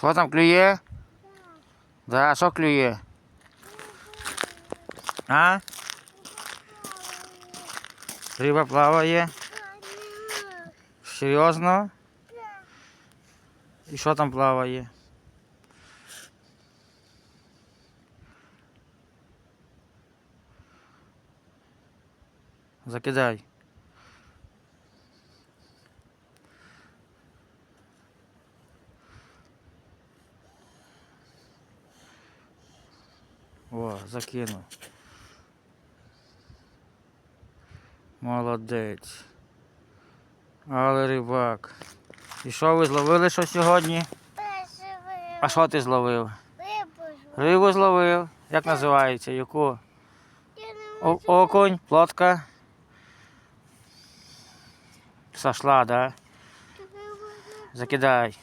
Що там клює? Да, що клює? А? Риба плаває. Серйозно? І що там плаває? Закидай. О, закинув. Молодець. Але рибак. І що ви зловили що сьогодні? А що ти зловив? Рибу зловив. Як називається? Яку? О- окунь, плотка. Сошла, да? Закидай.